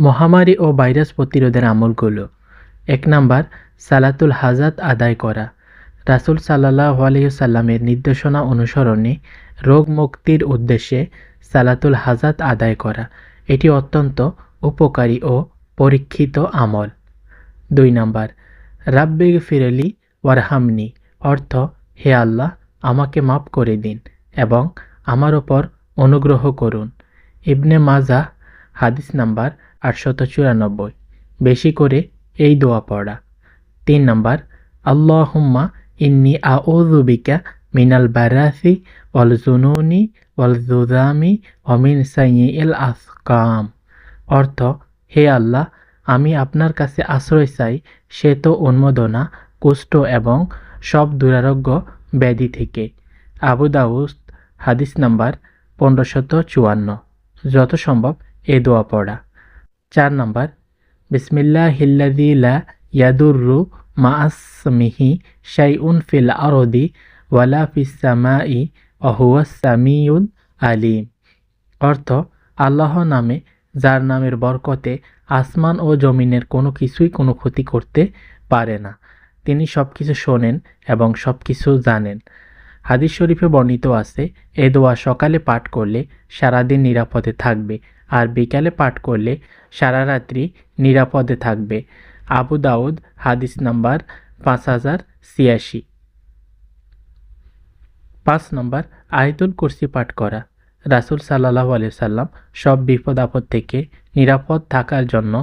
মহামারী ও ভাইরাস প্রতিরোধের আমলগুলো এক নাম্বার, সালাতুল হাজাত আদায় করা। রাসুল সাল্লাহ আলহিসাল্লামের নির্দেশনা অনুসরণে রোগ মুক্তির উদ্দেশ্যে সালাতুল হাজাত আদায় করা। এটি অত্যন্ত উপকারী ও পরীক্ষিত আমল। দুই নাম্বার রাব্বিগ ফিরেলি ওয়ারহামনি। অর্থ, হে আল্লাহ, আমাকে মাফ করে দিন এবং আমার ওপর অনুগ্রহ করুন। ইবনে মাজা, হাদিস নাম্বার আটশত চুরানব্বই। বেশি করে এই দোয়া পড়া। তিন নাম্বার, আল্লাহুম্মা ইন্নি আউযুবিকা মিনাল বারাসি অল জুনুনি অল জুদামি অমিন সাইয়িল আসকাম। অর্থ, হে আল্লাহ, আমি আপনার কাছে আশ্রয় চাই সে তো উন্মোদনা, কুষ্ঠ এবং সব দুরারোগ্য ব্যাধি থেকে। আবু দাউদ, হাদিস নাম্বার পনেরোশত চুয়ান্ন। যত সম্ভব এ দোয়া পড়া। চার নম্বর বিসমিল্লা হিল্লাদি লা ইয়াদুররু মাআসমিহি শাইউন ফিল আরদি ওয়ালা ফিস সামাই অহুয়াস সামিউল আলিম। অর্থ, আল্লাহ নামে, যার নামের বরকতে আসমান ও জমিনের কোনো কিছুই কোনো ক্ষতি করতে পারে না। তিনি সব কিছু শোনেন এবং সব কিছু জানেন। হাদিস শরীফে বর্ণিত আছে, এ দোয়া সকালে পাঠ করলে সারাদিন নিরাপদে থাকবে। আর বিকালে পাঠ করলে সারা রাত্রি নিরাপদে থাকবে। আবু দাউদ, হাদিস নাম্বার পাঁচ হাজার ছিয়াশি। পাঁচ নম্বর, আয়তুল কুরসি পাঠ করা। রাসুল সাল্লাহ আলি সাল্লাম সব বিপদ আপদ থেকে নিরাপদ থাকার জন্য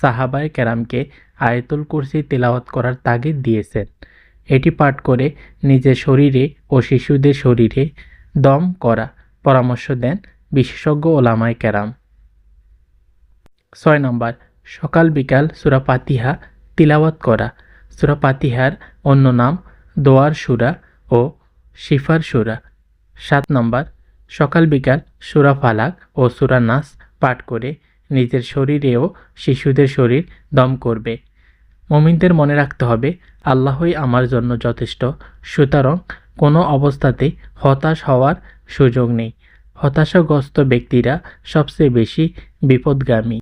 সাহাবায় কেরামকে আয়তুল কুরসি তেলাওয়াত করার তাগিদ দিয়েছেন। এটি পাঠ করে নিজের শরীরে ও শিশুদের শরীরে দম করা পরামর্শ দেন বিশেষজ্ঞ ওলামায় কেরাম। ছয় নম্বর, সকাল বিকাল সুরা পাতিহা তিলাওয়াত করা। সুরা পাতিহার অন্য নাম দোয়ার সুরা ও শিফার সুরা। সাত নম্বর, সকাল বিকাল সুরা ফালাক ও সুরা নাস পাঠ করে নিজের শরীরেও শিশুদের শরীর দম করবে। মমিনদের মনে রাখতে হবে, আল্লাহই আমার জন্য যথেষ্ট, সুতরাং কোনো অবস্থাতে হতাশ হওয়ার সুযোগ নেই। হতাশাগ্রস্ত ব্যক্তিরা সবচেয়ে বেশি বিপদগামী।